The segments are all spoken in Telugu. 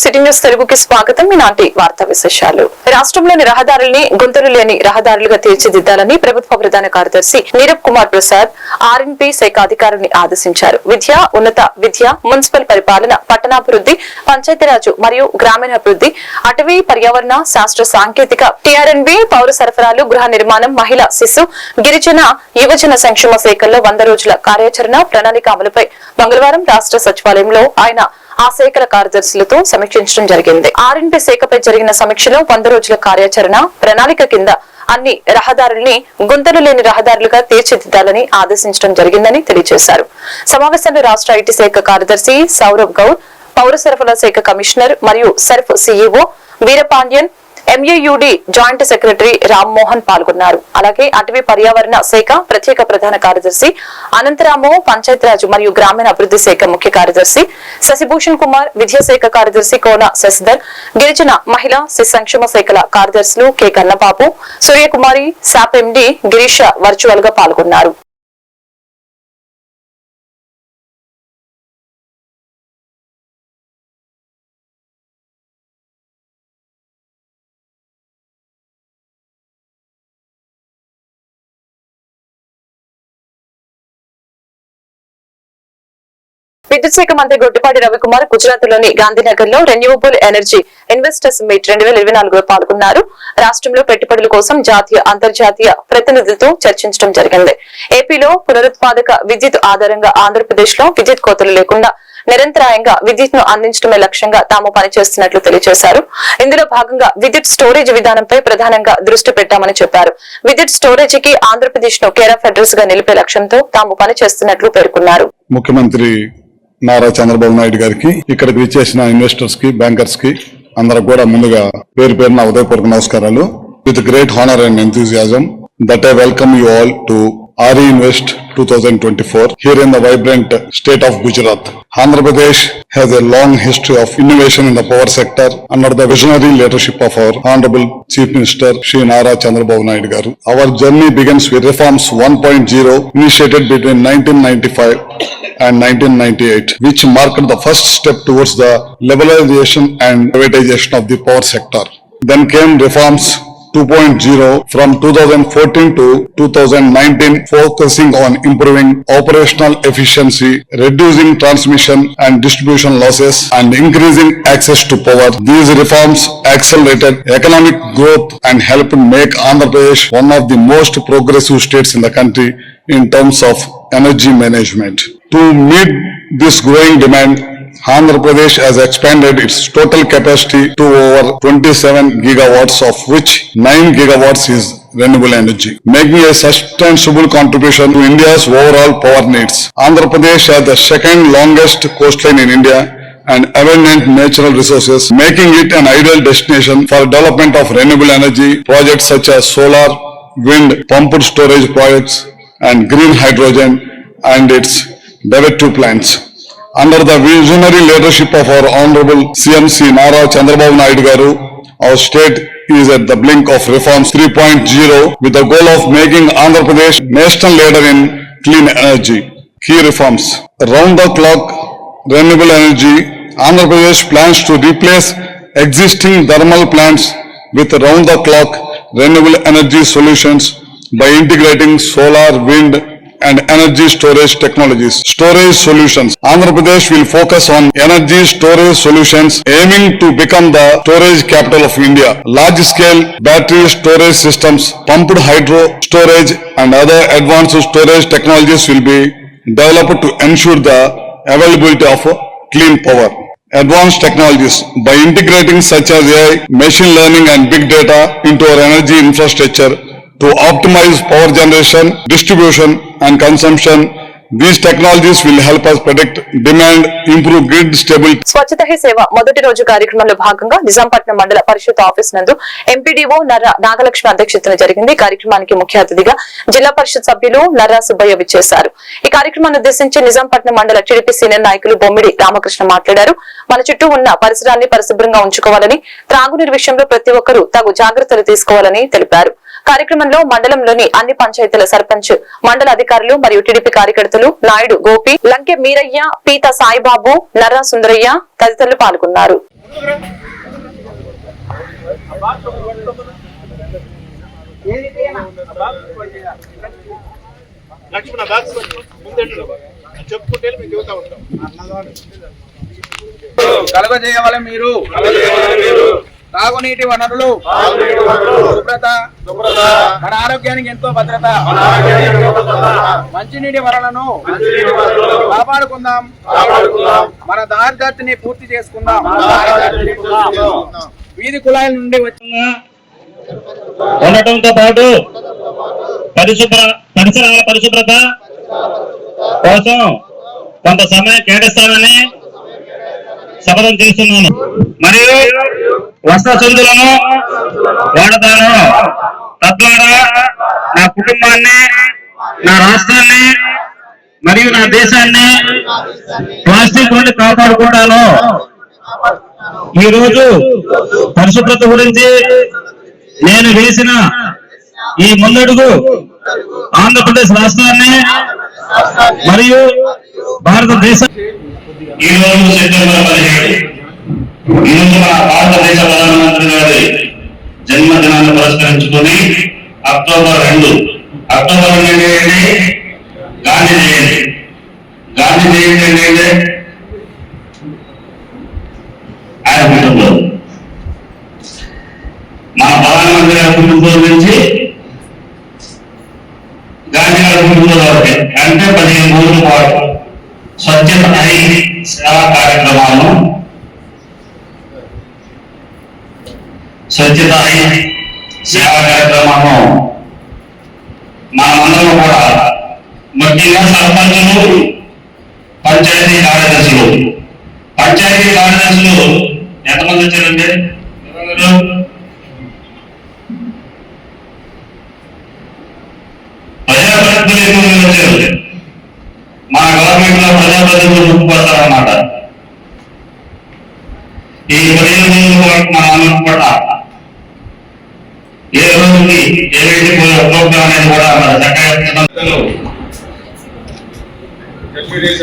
సిటీ న్యూస్ తెలుగుకి స్వాగతం. ఈనాటి వార్తా విశేషాలు. రాష్ట్రంలోని రహదారుల్ని గుంతలు లేని రహదారులుగా తీర్చిదిద్దాలని ప్రభుత్వ ప్రధాన కార్యదర్శి నీరబ్ కుమార్ ప్రసాద్ ఆర్ఎన్పి శాఖ అధికారుల్ని ఆదేశించారు. విద్య ఉన్నత విద్య మున్సిపల్ పరిపాలన పట్టణాభివృద్ధి పంచాయతీరాజు మరియు గ్రామీణాభివృద్ధి అటవీ పర్యావరణ శాస్త్ర సాంకేతిక టీఆర్ఎన్బి పౌర సరఫరాలు గృహ నిర్మాణం మహిళా శిశు గిరిజన యువజన సంక్షేమ శాఖల్లో వంద రోజుల కార్యాచరణ ప్రణాళిక అమలుపై మంగళవారం రాష్ట్ర సచివాలయంలో ఆయన ఆ శాఖల కార్యదర్శులతో సమీక్షించడం జరిగింది. ఆర్ఎన్పి శాఖపై జరిగిన సమీక్షలో వంద రోజుల కార్యాచరణ ప్రణాళిక కింద అన్ని రహదారుల్ని గుంతలు లేని రహదారులుగా తీర్చిదిద్దాలని ఆదేశించడం జరిగిందని తెలియజేశారు. సమావేశంలో రాష్ట్ర ఐటీ శాఖ కార్యదర్శి సౌరవ్ గౌడ్ పౌర సరఫరాల శాఖ కమిషనర్ మరియు SERP CEO Veerapandian MAUD joint secretary Rammohan పాల్గొన్నారు. అలాగే అటవీ పర్యావరణ శాఖ ప్రత్యేక ప్రధాన కార్యదర్శి అనంతరాము పంచాయతీరాజ్ మరియు గ్రామీణ అభివృద్ధి శాఖ ముఖ్య కార్యదర్శి శశిభూషణ్ కుమార్ విద్యాశాఖ కార్యదర్శి కోన శశిధర్ గిరిజన మహిళా శిశు సంక్షేమ శాఖల కార్యదర్శులు K Kannababu Suryakumari SAAP MD Girisha వర్చువల్గా పాల్గొన్నారు. విద్యుత్ శాఖ మంత్రి గొడ్డిపాటి రవికుమార్ గుజరాత్లోని గాంధీనగర్లో రెన్యూవబుల్ ఎనర్జీ ఇన్వెస్టర్స్ మీట్ రెండు వేల ఇరవై నాలుగులో పాల్గొన్నారు. రాష్ట్రంలో పెట్టుబడుల కోసం జాతీయ అంతర్జాతీయ ప్రతినిధులతో చర్చించడం జరిగింది. ఏపీలో పునరుత్పాదక విద్యుత్ ఆధారంగా ఆంధ్రప్రదేశ్లో విద్యుత్ కోతలు లేకుండా నిరంతరాయంగా విద్యుత్ను అందించడమే లక్ష్యంగా తాము పనిచేస్తున్నట్లు తెలియజేశారు. ఇందులో భాగంగా విద్యుత్ స్టోరేజ్ విధానంపై ప్రధానంగా దృష్టి పెట్టామని చెప్పారు. విద్యుత్ స్టోరేజ్కి ఆంధ్రప్రదేశ్ను కేర్ ఆఫ్ అడ్రస్గా నిలిపే లక్ష్యంతో తాము పనిచేస్తున్నట్లు పేర్కొన్నారు. ముఖ్యమంత్రి నారా చంద్రబాబు నాయుడు గారికి ఇక్కడికి విచ్చేసిన ఇన్వెస్టర్స్కి బ్యాంకర్స్కి అందరికి కూడా ముందుగా పేరు పేరున ఉదయపూర్వక నమస్కారాలు. With great honour and enthusiasm that I welcome you all to RE Invest 2024 here in the vibrant state of Gujarat. Andhra Pradesh has a long history of innovation in the power sector under the visionary leadership of our Honorable Chief Minister Sri Nara Chandrababu Naidu Our journey begins with Reforms 1.0 initiated between 1995 and 1998, which marked the first step towards the liberalization and privatization of the power sector. Then came reforms 2.0 from 2014 to 2019 focusing on improving operational efficiency, reducing transmission and distribution losses and increasing access to power. These reforms accelerated economic growth and helped make Andhra Pradesh one of the most progressive states in the country in terms of energy management. To meet this growing demand, Andhra Pradesh has expanded its total capacity to over 27 gigawatts of which 9 gigawatts is renewable energy, making a substantial contribution to India's overall power needs. Andhra Pradesh has the second longest coastline in India and abundant natural resources, making it an ideal destination for development of renewable energy projects such as solar, wind, pumped storage projects and green hydrogen and its derivative plants. Under the visionary leadership of our Honorable CMC Nara Chandrababu Naidu Garu, our state is at the blink of reforms 3.0 with the goal of making Andhra Pradesh national leader in clean energy. Key reforms. Round the clock renewable energy, Andhra Pradesh plans to replace existing thermal plants with round the clock renewable energy solutions by integrating solar, wind and energy storage technologies. Storage solutions. Andhra Pradesh will focus on energy storage solutions aiming to become the storage capital of India. Large scale battery storage systems, pumped hydro storage and other advanced storage technologies will be developed to ensure the availability of clean power. Advanced technologies by integrating such as AI, machine learning and big data into our energy infrastructure to optimize power generation, distribution and consumption. These technologies will help us predict demand, improve grid stability. Swachhata Hi Seva మొదటి రోజు కార్యక్రమంలో భాగంగా నిజాంపట్నం మండల పరిషత్ ఆఫీస్ నందు ఎంపీడీఓ నర్ర నాగలక్ష్మి అధ్యక్షతన జరిగింది. కార్యక్రమానికి ముఖ్య అతిథిగా జిల్లా పరిషత్ సభ్యులు నర్రా సుబ్బయ్య విచ్చేశారు. ఈ కార్యక్రమాన్ని ఉద్దేశించి నిజాంపట్నం మండల టీడీపీ సీనియర్ నాయకులు బొమ్మిడి రామకృష్ణ మాట్లాడారు. మన చుట్టూ ఉన్న పరిసరాన్ని పరిశుభ్రంగా ఉంచుకోవాలని త్రాగునీరు విషయంలో ప్రతి ఒక్కరూ తగు జాగ్రత్తలు తీసుకోవాలని తెలిపారు. కార్యక్రమంలో మండలంలోని అన్ని పంచాయతీల సర్పంచ్ మండల అధికారులు మరియు టీడీపీ కార్యకర్తలు నాయుడు గోపి లంకె మీరయ్య పీత సాయిబాబు నర్రా సుందరయ్య తదితరులు పాల్గొన్నారు. చెప్పుకుంటే మేము చెబుతా ఉంటాం. కలగజేయవల మీరు. తాగునీటి వనరులు శుభ్రత మన ఆరోగ్యానికి ఎంతో భద్రత. మంచినీటి వనరులను కాపాడుకుందాం. మన దారిదత్తిని పూర్తి చేసుకుందాం. వీధి కుళాయిల నుండి వచ్చి ఉండటంతో పాటు పరిశుభ్ర పరిసరాల పరిశుభ్రత కోసం కొంత సమయం కేటాయిస్తానని శపథం చేస్తున్నాను. మరియు వస్త్ర సందులను వాడతాను. తద్వారా నా కుటుంబాన్ని నా రాష్ట్రాన్ని మరియు నా దేశాన్ని ప్లాస్టిక్ నుండి కాపాడుకుంటాను ఈ రోజు పరిశుభ్రత గురించి నేను వేసిన ఈ ముందడుగు ఆంధ్రప్రదేశ్ రాష్ట్రాన్ని మరియు భారతదేశం ఈ రోజు సెప్టెంబర్ పదిహేడు. ఈ రోజు మన భారతదేశ ప్రధానమంత్రి గారి జన్మదినాన్ని పురస్కరించుకొని అక్టోబర్ రెండు. అక్టోబర్ రెండు ఏంటి? గాంధీ జయంతి. గాంధీ జయంతి ఏంటంటే ఆయన కుటుంబం. మన ప్రధానమంత్రి గారి కుటుంబం నుంచి గాంధీ గారి కుటుంబం వరకు. అంటే పదిహేను రోజుల పాటు. స్వచ్ఛత అయింది సేవా కార్యక్రమాలను స్వచ్ఛత సేవా కార్యక్రమాలను మనమందరం కూడా ముఖ్యంగా సర్పంచులు పంచాయతీ కార్యదర్శులు. పంచాయతీ కార్యదర్శులు ఎంతమంది వచ్చారండి? ప్రజాప్రతినిధులు ఎక్కువ మంది వచ్చారు? మన ప్రజాప్రతినిధులు ఈ పదిహేను ఏ రోజుకి ఏదైతే అనేది కూడా మన చక్కగా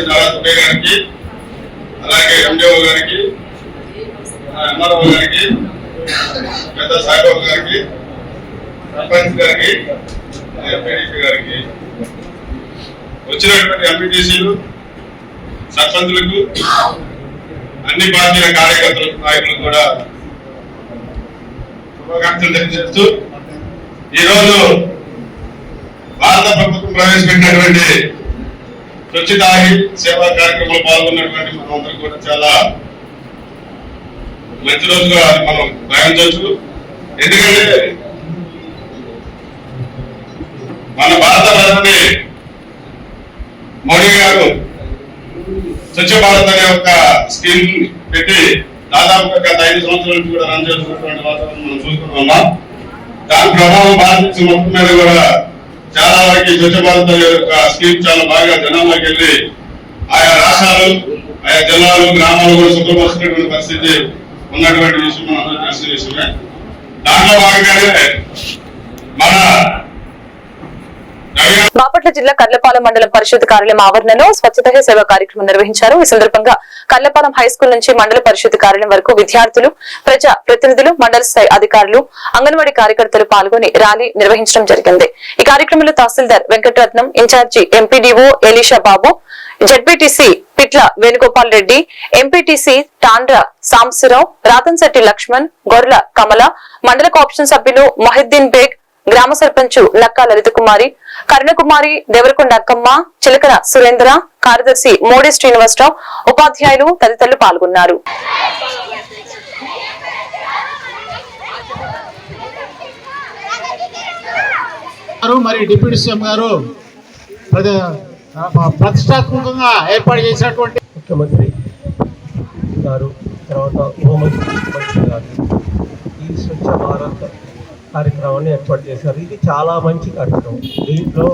నారా సుబ్బయ్య గారికి అలాగే ఎండిఓ గారికి ఎంఆర్ఓ గారికి పెద్ద సాయిబాబు గారికి సర్పంచ్ గారికి ఎంపీడీసీ గారికి వచ్చినటువంటి ఎంపీటీసీలు సర్పంచులకు అన్ని పార్టీల కార్యకర్తలకు నాయకులకు కూడా శుభాకాంక్షలు తెలియజేస్తూ ఈరోజు భారత ప్రభుత్వం ప్రవేశపెట్టినటువంటి స్వచ్ఛతాహి సేవా కార్యక్రమంలో పాల్గొన్నటువంటి మనందరం కూడా చాలా మంచి రోజుగా మనం భావించవచ్చు. ఎందుకంటే మన భారత ప్రధాని మోడీ గారు స్వచ్ఛ భారత్ అనే ఒక స్కీమ్ పెట్టి దాదాపుగా గత ఐదు సంవత్సరాల నుంచి కూడా రన్ చేస్తున్నటువంటి వాతావరణం మనం చూస్తున్నాం దాని ప్రభావం భారతదేశం మొత్తం మీద కూడా చాలా వరకు స్వచ్ఛ భారత్ యొక్క స్కీమ్ చాలా బాగా జనాల్లోకి వెళ్ళి ఆయా రాష్ట్రాలు ఆయా జిల్లాలు గ్రామాలు కూడా శుభ్రపరుస్తున్నటువంటి పరిస్థితి ఉన్నటువంటి విషయం మనం అందరూ తెలిసిన విషయమే దాంట్లో భాగంగానే మన బాపట్ల జిల్లా కర్లపాలెం మండలం పరిషత్ కార్యాలయం ఆవరణలో స్వచ్ఛత హీ సేవ కార్యక్రమం నిర్వహించారు. ఈ సందర్భంగా కర్లపాలెం హై నుంచి మండల పరిషత్ కార్యాలయం వరకు విద్యార్థులు ప్రజా ప్రతినిధులు మండల స్థాయి అధికారులు అంగన్వాడీ కార్యకర్తలు పాల్గొని ర్యాలీ నిర్వహించడం జరిగింది. ఈ కార్యక్రమంలో tahsildar Venkataratnam incharge MPDO Elisha Babu ZPTC Pitla Venugopal Reddy MPTC Tandra Sambasivarao Rathanshetty Laxman Gorla Kamala మండల కోఆప్షన్ సభ్యులు మొహిద్దీన్ బేగ్ గ్రామ సర్పంచ్ నక్కా లలిత కుమారి కరుణకుమారి దేవరకొండ అక్కమ్మ చిలకల సురేంద్ర కార్యదర్శి మోడీ శ్రీనివాసరావు ఉపాధ్యాయులు తదితరులు పాల్గొన్నారు. గారు మరి డిప్యూటీ సీఎం గారు ప్రతిష్టాత్మకంగా ఏర్పాటు చేసినటువంటి ముఖ్యమంత్రి గారు తర్వాత హోంమంత్రి గారు ఈ స్వచ్ఛ భారత్ కార్యక్రమాన్ని ఏర్పాటు చేశారు. ఇది చాలా మంచి కార్యక్రమం. దీంట్లో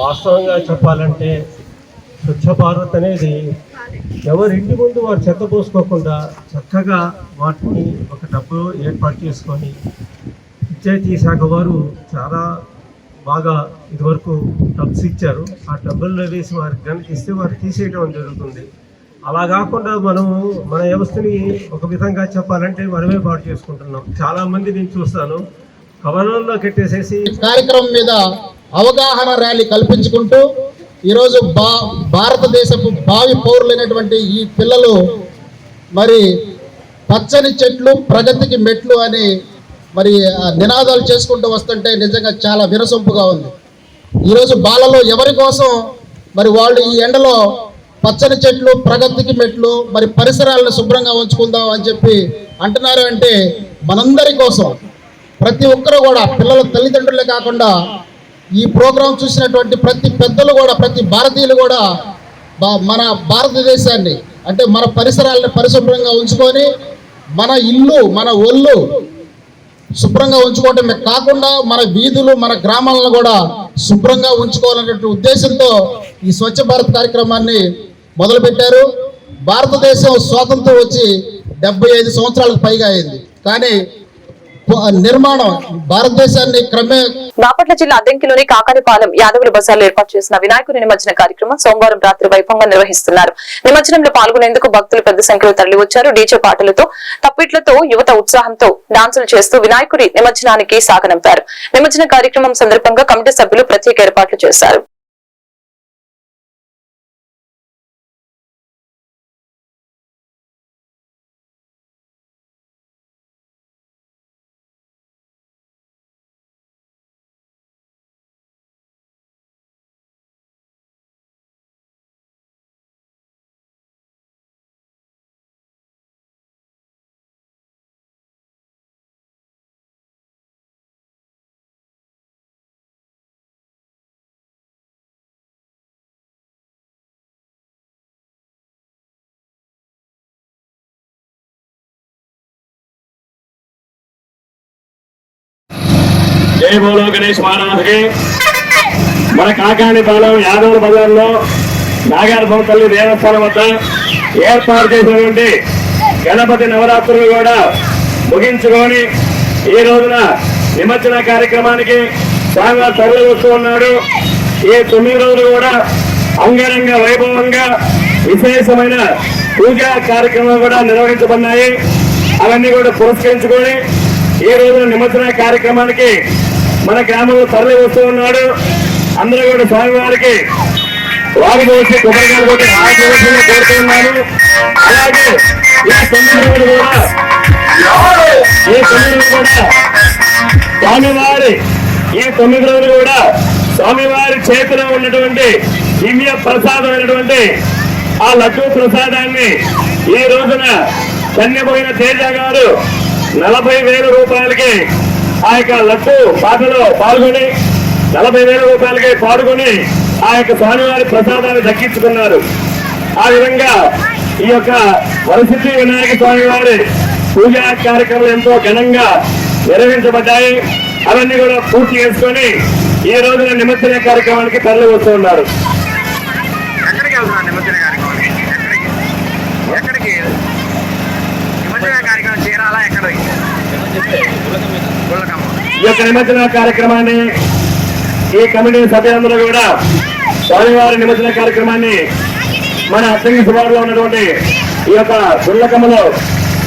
వాస్తవంగా చెప్పాలంటే స్వచ్ఛ భారత్ అనేది ఎవరింటి ముందు వారు చెత్త పోసుకోకుండా చక్కగా వాటిని ఒక డబ్బు ఏర్పాటు చేసుకొని పంచాయతీ శాఖ వారు చాలా బాగా ఇదివరకు డబ్బుస్ ఇచ్చారు. ఆ డబ్బుల్లో వేసి వారికి కనుక ఇస్తే వారు తీసేయడం జరుగుతుంది. అలా కాకుండా మనము మన వ్యవస్థని ఒక విధంగా చెప్పాలంటే మనమే పాటు చేసుకుంటున్నాం. చాలామంది నేను చూస్తాను. భవనంలో కట్టేసేసి కార్యక్రమం మీద అవగాహన ర్యాలీ కల్పించుకుంటూ ఈరోజు బా భారతదేశపు భావి పౌరులైనటువంటి ఈ పిల్లలు మరి పచ్చని చెట్లు ప్రగతికి మెట్లు అని మరి నినాదాలు చేసుకుంటూ వస్తుంటే నిజంగా చాలా వినసొంపుగా ఉంది. ఈరోజు బాలలో ఎవరి కోసం మరి వాళ్ళు ఈ ఎండలో పచ్చని చెట్లు ప్రగతికి మెట్లు మరి పరిసరాలను శుభ్రంగా ఉంచుకుందాం అని చెప్పి అంటున్నారు అంటే మనందరి కోసం ప్రతి ఒక్కరూ కూడా పిల్లల తల్లిదండ్రులే కాకుండా ఈ ప్రోగ్రాం చూసినటువంటి ప్రతి పెద్దలు కూడా ప్రతి భారతీయులు కూడా మన భారతదేశాన్ని అంటే మన పరిసరాలను పరిశుభ్రంగా ఉంచుకొని మన ఇల్లు మన ఒళ్ళు శుభ్రంగా ఉంచుకోవటమే కాకుండా మన వీధులు మన గ్రామాలను కూడా శుభ్రంగా ఉంచుకోవాలనే ఉద్దేశంతో ఈ స్వచ్ఛ భారత్ కార్యక్రమాన్ని మొదలుపెట్టారు. భారతదేశం స్వాతంత్రం వచ్చి డెబ్బై ఐదు సంవత్సరాలకు పైగా అయింది. కానీ నిర్మాణం భారతదేశాన్ని క్రమే బాపట్ల జిల్లా అద్దెంకిలోని కాకానిపాలెం యాదవుల బజార్లో ఏర్పాటు చేసిన వినాయకుడి నిమజ్జన కార్యక్రమం సోమవారం రాత్రి వైభవంగా నిర్వహిస్తున్నారు. నిమజ్జనంలో పాల్గొనేందుకు భక్తులు పెద్ద సంఖ్యలో తరలివచ్చారు. డీజే పాటలతో తప్పిట్లతో యువత ఉత్సాహంతో డాన్సులు చేస్తూ వినాయకుడి నిమజ్జనానికి సాగనంపారు. నిమజ్జన కార్యక్రమం సందర్భంగా కమిటీ సభ్యులు ప్రత్యేక ఏర్పాట్లు చేశారు. జై బోలో గణేష్ మహారాజుకి. మన కాకానిపాలెం యాదవ బజార్లో నాగార్జున తల్లి దేవస్థానం వద్ద ఏర్పాటు చేసినటువంటి గణపతి నవరాత్రులు కూడా ముగించుకొని ఈ రోజున నిమజ్జన కార్యక్రమానికి స్వామివారు తరలి వస్తూ ఉన్నాడు. ఈ తొమ్మిది రోజులు కూడా అంగరంగ వైభవంగా విశేషమైన పూజా కార్యక్రమాలు కూడా నిర్వహించబడినాయి. అవన్నీ కూడా పురస్కరించుకొని ఈ రోజున నిమజ్జన కార్యక్రమానికి మన గ్రామంలో తరలి వస్తూ ఉన్నాడు. అందరూ కూడా స్వామివారికి వారికి వచ్చి కొబ్బరికాయలు కొట్టి ఆశీర్వచనంగా కోరుతున్నాను. అలాగే ఈ తొమ్మిది కూడా ఈ తొమ్మిది కూడా స్వామివారి ఈ తొమ్మిది రోజులు కూడా స్వామివారి చేతిలో ఉన్నటువంటి దివ్య ప్రసాదమైనటువంటి ఆ లడ్డూ ప్రసాదాన్ని ఈ రోజున కన్యపోయిన తేజ గారు నలభై వేల రూపాయలకి ఆ యొక్క లడ్డు పాటలో పాల్గొని నలభై వేల రూపాయలకే పాల్గొని ఆ యొక్క స్వామివారి ప్రసాదాన్ని దక్కించుకున్నారు. ఆ విధంగా ఈ యొక్క వరసిద్ధి వినాయక స్వామి వారి పూజా కార్యక్రమాలు ఎంతో ఘనంగా నిర్వహించబడ్డాయి. అవన్నీ కూడా పూర్తి చేసుకొని ఈ రోజున నిమజ్జన కార్యక్రమానికి తరలి వస్తున్నారు ఎక్కడికి నిమజ్జన కార్యక్రమానికి ఎక్కడికి ఎక్కడికి నిమజ్జన కార్యక్రమం చేరాలా ఎక్కడికి గుళ్ళకమ్మ ఈ యొక్క నిమజ్జన కార్యక్రమాన్ని ఈ కమిటీ సభ్యులందరూ కూడా స్వామివారి నిమజ్జన కార్యక్రమాన్ని మన అత్తంగి సుమారులో ఉన్నటువంటి ఈ యొక్క దుర్లకమ్మలో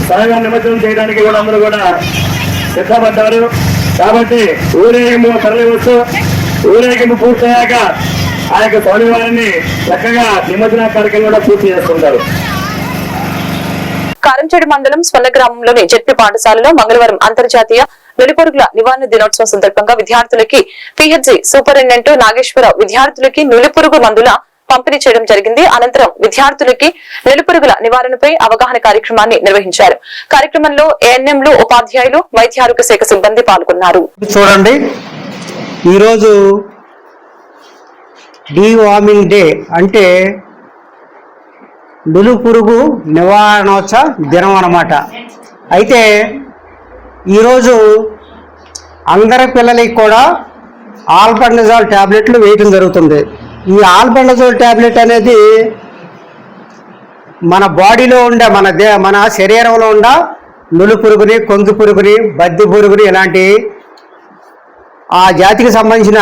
స్వామివారి నిమజ్జనం చేయడానికి కూడా అందరూ కూడా సిద్ధపడ్డారు. కాబట్టి ఊరేగింపు తరలి వస్తూ ఊరేగింపు పూర్తయ్యాక ఆ యొక్క స్వామివారిని చక్కగా నిమజ్జన కార్యక్రమం కూడా పూర్తి చేసుకుంటారు కారంచేడు మండలం స్వర్ణ గ్రామంలోని జెడ్పీ పాఠశాలలో మంగళవారం అంతర్జాతీయ నులిపురుగుల నివారణ దినోత్సవం సందర్భంగా విద్యార్థులకి పిహెచ్సి సూపరింటెండెంట్ నాగేశ్వరరావు విద్యార్థులకి నులిపురుగు మందుల పంపిణీ చేయడం జరిగింది. అనంతరం విద్యార్థులకి నులిపురుగుల నివారణపై అవగాహన కార్యక్రమాన్ని నిర్వహించారు. కార్యక్రమంలో ఏఎన్ఎంలు ఉపాధ్యాయులు వైద్య ఆరోగ్య శాఖ సిబ్బంది పాల్గొన్నారు. చూడండి. ఈరోజు డీవార్మింగ్ డే అంటే నులు పురుగు నివారణోత్సవ దినం అన్నమాట. అయితే ఈరోజు అందరి పిల్లలకి కూడా ఆల్బెండజాల్ ట్యాబ్లెట్లు వేయటం జరుగుతుంది. ఈ ఆల్బండజాల్ ట్యాబ్లెట్ అనేది మన బాడీలో ఉండే మన దే మన శరీరంలో ఉన్న నులు పురుగుని కొంగు పురుగుని బద్ది పురుగుని ఇలాంటి ఆ జాతికి సంబంధించిన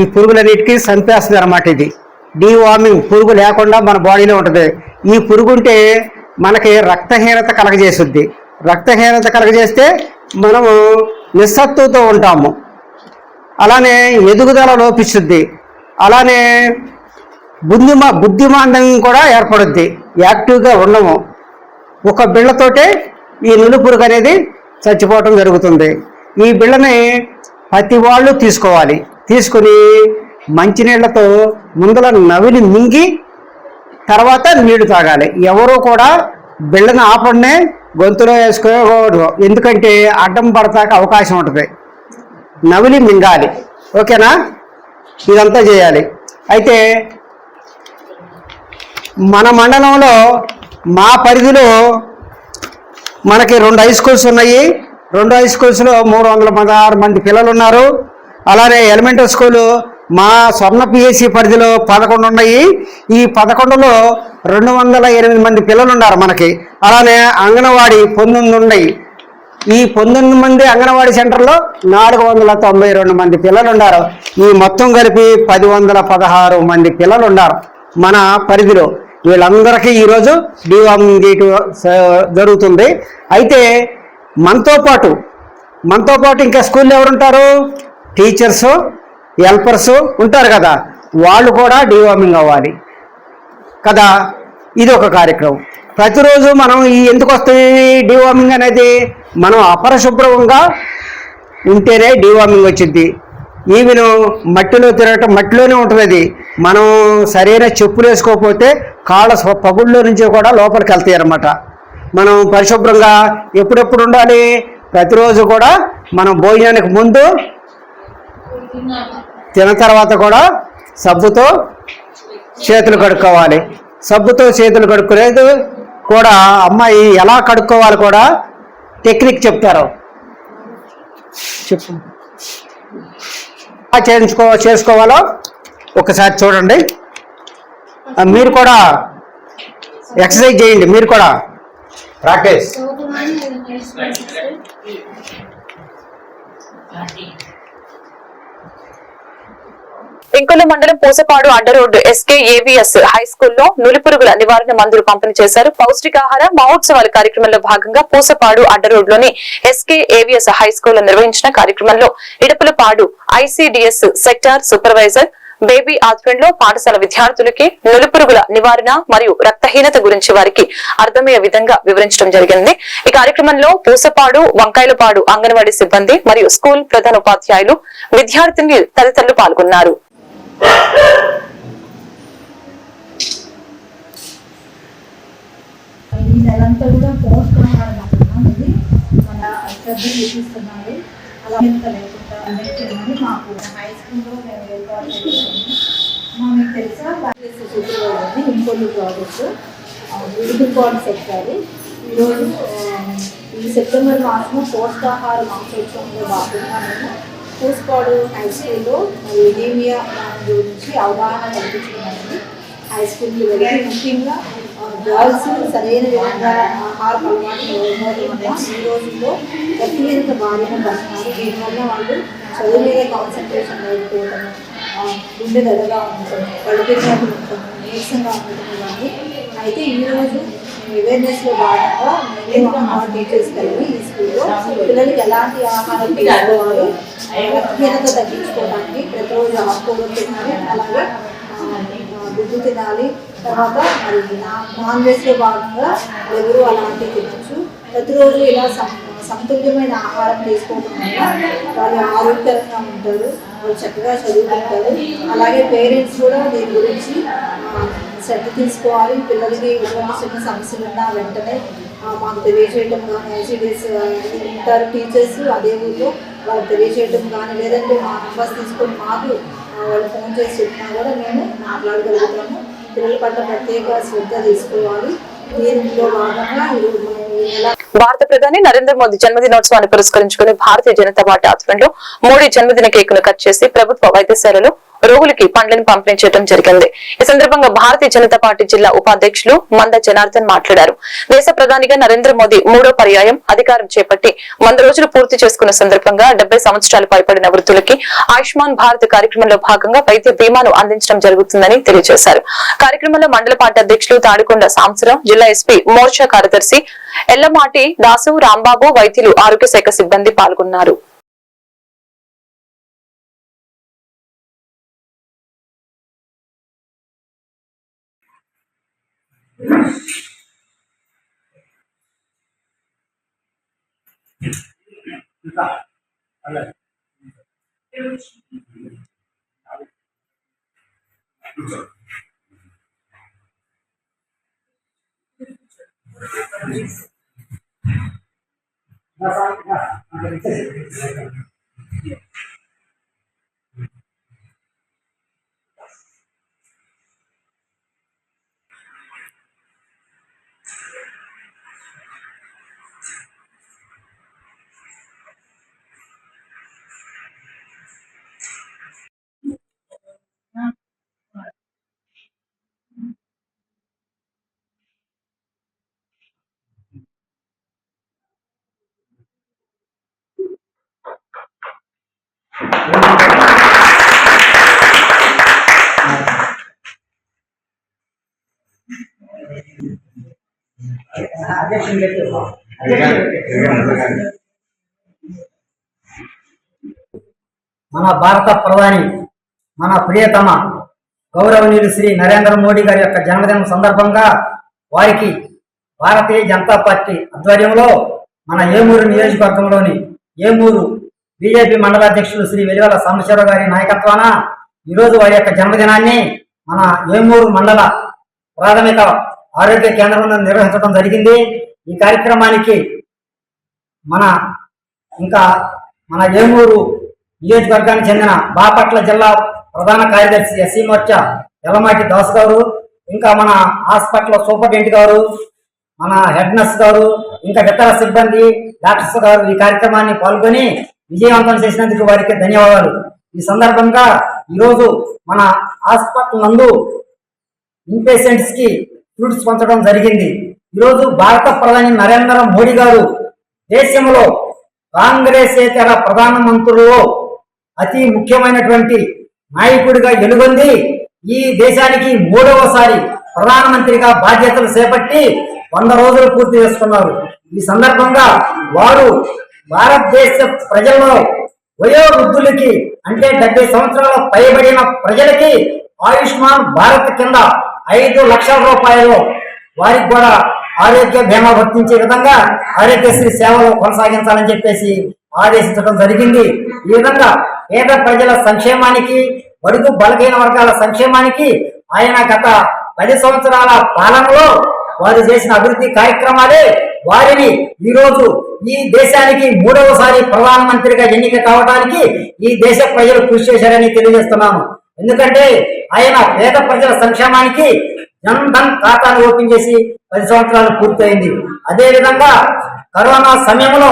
ఈ పురుగులన్నిటికీ చంపేస్తుంది అనమాట ఇది. డీవార్మింగ్ పురుగు లేకుండా మన బాడీలో ఉంటుంది. ఈ పురుగుంటే మనకి రక్తహీనత కలగజేస్తుంది. రక్తహీనత కలగజేస్తే మనము నిస్సత్తుతో ఉంటాము. అలానే ఎదుగుదల లోపిస్తుంది అలానే బుద్ధిమా బుద్ధిమాంద్యం కూడా ఏర్పడుద్ది. యాక్టివ్గా ఉండము. ఒక బిళ్ళతోటే ఈ నులుపురుగు అనేది చచ్చిపోవటం జరుగుతుంది. ఈ బిళ్ళని ప్రతి వాళ్ళు తీసుకోవాలి. తీసుకుని మంచినీళ్ళతో ముందల నవిలి మింగి తర్వాత నీళ్ళు తాగాలి. ఎవరు కూడా బిళ్ళని ఆపడనే గొంతులో వేసుకోకూడదు. ఎందుకంటే అడ్డం పడతాక అవకాశం ఉంటుంది. నవిలి మింగాలి. ఓకేనా? ఇదంతా చేయాలి. అయితే మన మండలంలో మా పరిధిలో మనకి రెండు హై స్కూల్స్ ఉన్నాయి. రెండు హై స్కూల్స్లో మూడు వందల పదహారు మంది పిల్లలు ఉన్నారు అలానే ఎలిమెంటరీ స్కూలు మా స్వర్ణ పిఎస్సి పరిధిలో పదకొండు ఉన్నాయి. ఈ పదకొండులో రెండు వందల ఎనిమిది మంది పిల్లలు ఉన్నారు మనకి. అలానే అంగన్వాడీ పంతొమ్మిది ఉన్నాయి. ఈ పంతొమ్మిది మంది అంగన్వాడీ సెంటర్లో నాలుగు వందల తొంభై రెండు మంది పిల్లలు ఉన్నారు ఈ మొత్తం కలిపి పది వందల పదహారు మంది పిల్లలు ఉన్నారు మన పరిధిలో. వీళ్ళందరికీ ఈరోజు డివార్మింగ్ చేయటం జరుగుతుంది. అయితే మనతో పాటు మనతో పాటు ఇంకా స్కూల్లో ఎవరుంటారు? టీచర్స్ హెల్పర్స్ ఉంటారు కదా వాళ్ళు కూడా డివార్మింగ్ అవ్వాలి. కదా ఇది ఒక కార్యక్రమం. ప్రతిరోజు మనం ఈ ఎందుకు వస్తుంది డివార్మింగ్ అనేది? మనం అపరిశుభ్రంగా ఉంటేనే డివార్మింగ్ వచ్చింది. ఈవెన్ మట్టిలో తిరగటం మట్టిలోనే ఉంటుంది అది మనం సరైన చెప్పులు వేసుకోకపోతే కాళ్ళ స్వ- నుంచి కూడా లోపలికి వెళ్తాయి అన్నమాట. మనం పరిశుభ్రంగా ఎప్పుడెప్పుడు ఉండాలి? ప్రతిరోజు కూడా మనం భోజనానికి ముందు తిన్న తర్వాత కూడా సబ్బుతో చేతులు కడుక్కోవాలి. సబ్బుతో చేతులు కడుక్కునేది కూడా అమ్మాయి ఎలా కడుక్కోవాలి కూడా టెక్నిక్ చెప్తారు. చెప్పు. ఎలా చేయించుకో చేసుకోవాలో ఒకసారి చూడండి. మీరు కూడా ఎక్సర్సైజ్ చేయండి మీరు కూడా. ప్రాక్టీస్. పెంకుల మండలం పూసపాడు అడ్డ రోడ్డు ఎస్కే ఏవిఎస్ హై స్కూల్లో నులిపురుగుల నివారణ మందులు పంపిణీ చేశారు. పౌష్టికాహార మహోత్సవాల కార్యక్రమంలో భాగంగా పూసపాడు అడ్డ లోని ఎస్కే ఏవిఎస్ హై స్కూల్లో నిర్వహించిన కార్యక్రమంలో Idapalapadu ICDS sector supervisor Baby ఆధ్వర్యంలో పాఠశాల విద్యార్థులకి నులిపురుగుల నివారణ మరియు రక్తహీనత గురించి వారికి అర్థమయ్యే విధంగా వివరించడం జరిగింది. ఈ కార్యక్రమంలో పూసపాడు వంకాయలపాడు అంగన్వాడీ సిబ్బంది మరియు స్కూల్ ప్రధాన ఉపాధ్యాయులు విద్యార్థిని తదితరులు పాల్గొన్నారు. ఈ నెలంతా కూడా పోషకాహారం అనేది మన శ్రద్ధ చూపిస్తున్నారు అలా ఎంత లేకుండా మాకు హై స్కూల్లో మేము ఏర్పాటు మా మీకు తెలుసా సూపర్వైజర్ని ఇంకొన్ని ప్రాజెక్ట్ విడుదలపాటు సెక్టారు ఈరోజు ఈ సెప్టెంబర్ మాసము పోషకాహార మాసోత్సవంలో భాగంగా మేము పూసుకోడు హై స్కూల్లో ఎనీమియా గురించి అవగాహన కల్పించడం హై స్కూల్లో వెళ్ళి ముఖ్యంగా గర్ల్స్ సరైన విధంగా ఆహార ఈ రోజుల్లో రక్తహీనత బారిన పడుతున్నారు. దీనివల్ల వాళ్ళు చదువు మీద కాన్సన్ట్రేషన్ లేకపోవడం గుండె దడగా ఉండటం కడుపు నీరసంగా ఉండటం కానీ అయితే ఈరోజు అవేర్నెస్లో భాగంగా మేము మా టీచర్స్ కలిగి ఈ స్కూల్లో పిల్లలకి ఎలాంటి ఆహారం తీసుకోవాలి రక్తహీనత తగ్గించుకోవడానికి ప్రతిరోజు ఆకుకూరలు తినాలి అలాగే గుడ్డు తినాలి. తర్వాత మరి నా- నాన్ వెజ్లో భాగంగా ఎవరు అలాంటివి తినచ్చు. ప్రతిరోజు ఇలా సం- సమతుల్యమైన ఆహారం తీసుకోవడం వల్ల వాళ్ళు ఆరోగ్యకరంగా ఉంటారు వాళ్ళు చక్కగా చదువుకుంటారు. అలాగే పేరెంట్స్ కూడా దీని గురించి శ్రద్ధ తీసుకోవాలి పిల్లలకి ఎటువంటి చిన్న సమస్యలు ఉన్నా వెంటనే మాకు తెలియజేయటం కానీ ఐసీడీఎస్ ఉంటారు టీచర్స్ అదే ఊళ్ళో వాళ్ళు తెలియజేయటం కానీ లేదంటే మా నంబర్స్ తీసుకొని మాకు వాళ్ళు ఫోన్ చేసి చెప్పినా కూడా మేము మాట్లాడగలుగుతాము. పిల్లల పట్ల ప్రత్యేక శ్రద్ధ తీసుకోవాలి. దీనిలో భాగంగా భారత ప్రధాని నరేంద్ర మోదీ జన్మదినోత్సవాన్ని పురస్కరించుకుని భారతీయ జనతా పార్టీ ఆధ్వర్యంలో మోడీ జన్మదిన కేకును కట్ చేసి ప్రభుత్వ వైద్యశాలలో రోగులకి పండ్లను పంపిణీ చేయడం జరిగింది. ఈ సందర్భంగా భారతీయ జనతా పార్టీ జిల్లా ఉపాధ్యక్షులు మంద జనార్దన్ మాట్లాడారు. దేశ ప్రధానిగా నరేంద్ర మోదీ మూడో పర్యాయం అధికారం చేపట్టి వంద రోజులు పూర్తి చేసుకున్న సందర్భంగా డెబ్బై సంవత్సరాలు పైబడిన వృద్ధులకి ఆయుష్మాన్ భారత్ కార్యక్రమంలో భాగంగా వైద్య బీమాను అందించడం జరుగుతుందని తెలియజేశారు. కార్యక్రమంలో మండల పార్టీ అధ్యక్షులు తాడికొండ సాంసరం జిల్లా ఎస్పీ మోర్చా కార్యదర్శి ఎల్లమాటి దాసు రాంబాబు వైద్యులు ఆరోగ్య శాఖ సిబ్బంది పాల్గొన్నారు. Tá. Olha. Eu మన భారత ప్రధాని మన ప్రియతమ గౌరవనీయులు శ్రీ నరేంద్ర మోడీ గారి యొక్క జన్మదినం సందర్భంగా వారికి భారతీయ జనతా పార్టీ ఆధ్వర్యంలో మన ఏమూరు నియోజకవర్గంలోని ఏమూరు బీజేపీ మండల అధ్యక్షుడు శ్రీ వెలివెల సాంబశివరావు గారి నాయకత్వాన ఈరోజు వారి యొక్క జన్మదినాన్ని మన ఏమూరు మండల ప్రాథమిక ఆరోగ్య కేంద్రంలో నిర్వహించడం జరిగింది. ఈ కార్యక్రమానికి మన ఇంకా మన ఏమూరు నియోజకవర్గానికి చెందిన బాపట్ల జిల్లా ప్రధాన కార్యదర్శి ఎస్సీ మోర్చా ఎలమాటి దాస్ గారు ఇంకా మన హాస్పిటల్ సూపరింటెండెంట్ గారు మన హెడ్ నర్స్ గారు ఇంకా ఇతర సిబ్బంది డాక్టర్స్ గారు ఈ కార్యక్రమాన్ని పాల్గొని విజయవంతం చేసినందుకు వారికి ధన్యవాదాలు. ఈ సందర్భంగా ఈరోజు మన హాస్పిటల్ నందు ఇన్పేషెంట్స్కి ఫ్రూట్స్ పంచడం జరిగింది. ఈరోజు భారత ప్రధాని నరేంద్ర మోడీ గారు దేశంలో కాంగ్రెసేతర ప్రధానమంత్రులలో అతి ముఖ్యమైనటువంటి నాయకుడిగా ఎలుగొంది. ఈ దేశానికి మూడవసారి ప్రధానమంత్రిగా బాధ్యతలు చేపట్టి వంద రోజులు పూర్తి చేసుకున్నారు. ఈ సందర్భంగా వారు భారతదేశ ప్రజల్లో వయోవృద్ధులకి అంటే డెబ్బై సంవత్సరాల పైబడిన ప్రజలకి ఆయుష్మాన్ భారత్ కింద ఐదు లక్షల రూపాయలు వారికి కూడా ఆరోగ్య బీమా వర్తించే విధంగా ఆరోగ్యశ్రీ సేవలు కొనసాగించాలని చెప్పేసి ఆదేశించడం జరిగింది. ఈ విధంగా పేద ప్రజల సంక్షేమానికి బడుగు బలహీన వర్గాల సంక్షేమానికి ఆయన గత పది సంవత్సరాల పాలనలో వారు చేసిన అభివృద్ధి కార్యక్రమాలే వారిని ఈరోజు ఈ దేశానికి మూడవసారి ప్రధానమంత్రిగా ఎన్నిక కావడానికి ఈ దేశ ప్రజలు కృషి చేశారని తెలియజేస్తున్నాను ఎందుకంటే ఆయన పేద ప్రజల సంక్షేమానికి జన్ ధన్ ఖాతాను ఓపెన్ చేసి పది సంవత్సరాలు పూర్తయింది. అదేవిధంగా కరోనా సమయంలో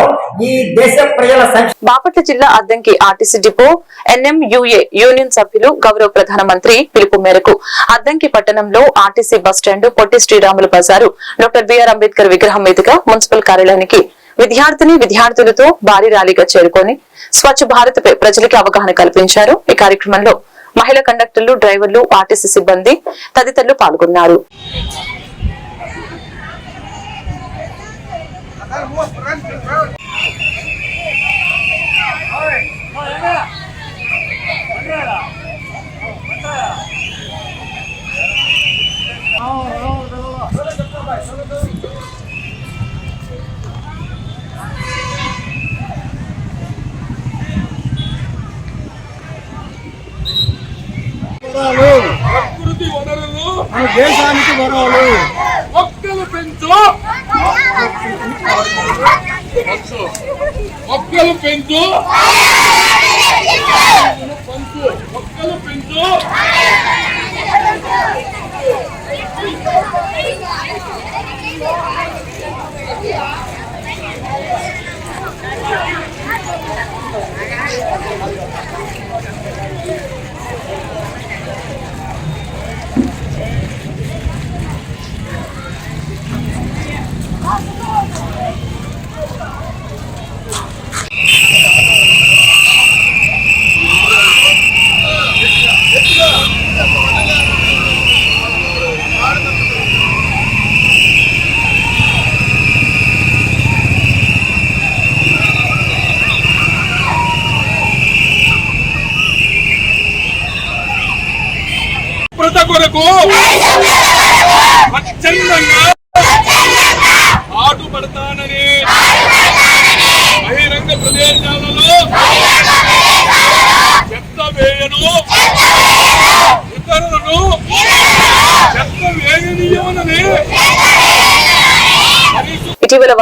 ఈ దేశ ప్రజల సంక్షేమ బాపట్ల జిల్లా Addanki RTC depot NMUA union సభ్యులు గౌరవ ప్రధాన మంత్రి పిలుపు మేరకు అద్దంకి పట్టణంలో ఆర్టీసీ బస్టాండ్ పొట్టి శ్రీరాములు బజారు డాక్టర్ బిఆర్ అంబేద్కర్ విగ్రహం మీదుగా మున్సిపల్ కార్యాలయానికి విద్యార్థిని విద్యార్థులతో భారీ ర్యాలీగా చేరుకొని స్వచ్ఛ భారత్ పై ప్రజలకి అవగాహన కల్పించారు. ఈ కార్యక్రమంలో మహిళా కండక్టర్లు డ్రైవర్లు ఆర్టీసీ సిబ్బంది తదితరులు పాల్గొన్నారు. ಮೂವತ್ತು ರನ್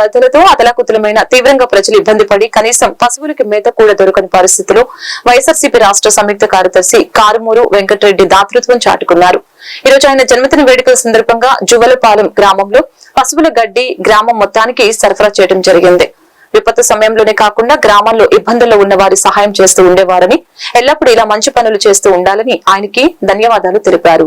వరదలతో అతలాకుతలమైన తీవ్రంగా ప్రజలు ఇబ్బంది పడి కనీసం పశువులకి మేత కూడా దొరకని పరిస్థితిలో వైఎస్ఆర్సీపీ రాష్ట్ర సంయుక్త కార్యదర్శి కారుమూరు వెంకటరెడ్డి దాతృత్వం చాటుకున్నారు. ఈ రోజు ఆయన జన్మదిన వేడుకల సందర్భంగా జువలపాలెం గ్రామంలో పశువుల గడ్డి గ్రామం మొత్తానికి సరఫరా చేయడం జరిగింది. విపత్తు సమయంలోనే కాకుండా గ్రామాల్లో ఇబ్బందుల్లో ఉన్న వారి సహాయం చేస్తూ ఉండేవారని ఎల్లప్పుడూ ఇలా మంచి పనులు చేస్తూ ఉండాలని ఆయనకి ధన్యవాదాలు తెలిపారు.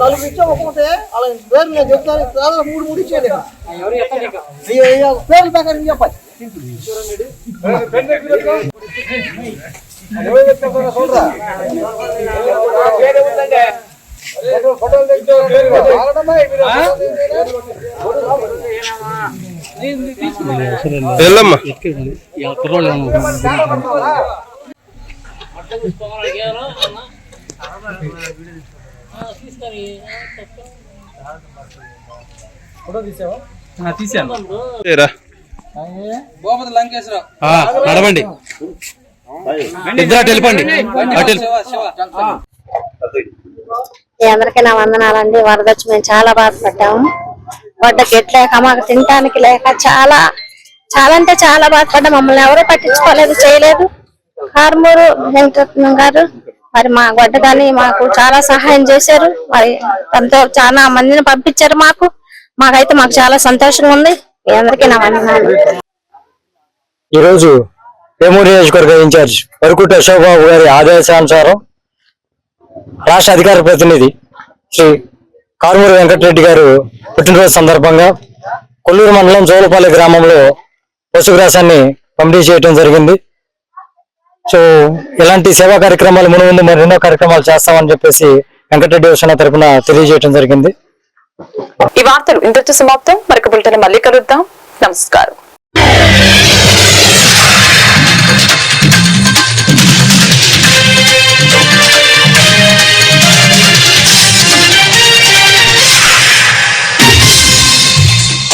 నలుగురు ఇచ్చాం ఒక్కొక్కటే. అలా పేర్లు నేను చెప్తాను. దాదాపు మూడు మూడు ఇచ్చేయండి పేర్లు ప్రకారం చెప్పాలి నడవండి. ఇద్దరు అటు వెళ్ళిపోండి. అటు వెళ్ళి- మీ అందరికీ నా వందనాలండి వరద వచ్చి మేము చాలా బాధపడ్డాము. వడ్డకి ఎట్లేక మాకు తినటానికి లేక చాలా చాలా అంటే చాలా బాధపడ్డాం మమ్మల్ని ఎవరూ పట్టించుకోలేదు చేయలేదు. కారుమూరు వెంకటరత్నం గారు మరి మా గొడ్డ కానీ మాకు చాలా సహాయం చేశారు. మరి ఎంతో చాలా మందిని పంపించారు మాకు. మాకైతే మాకు చాలా సంతోషంగా ఉంది. మీ అందరికీ నా వందనాలు. ఈరోజు వేమూరు నియోజకవర్గ ఇన్ఛార్జ్ వరకుట అశోక్బాబు గారి ఆదేశానుసారం రాష్ట్ర అధికార ప్రతినిధి శ్రీ కారుమూరి వెంకటరెడ్డి గారు పుట్టినరోజు సందర్భంగా కొల్లూరు మండలం జోలపల్లి గ్రామంలో పశుగ్రాసాన్ని పంపిణీ చేయడం జరిగింది. సో ఇలాంటి సేవా కార్యక్రమాలు మును ముందు మరెన్నో కార్యక్రమాలు చేస్తామని చెప్పేసి వెంకటరెడ్డి యోజన తరపున తెలియజేయడం జరిగింది. ఈ వార్తలు ఇంతటితో సమాప్తం. మరొక బులెటిన్ మళ్ళీ కలుద్దాం. నమస్కారం.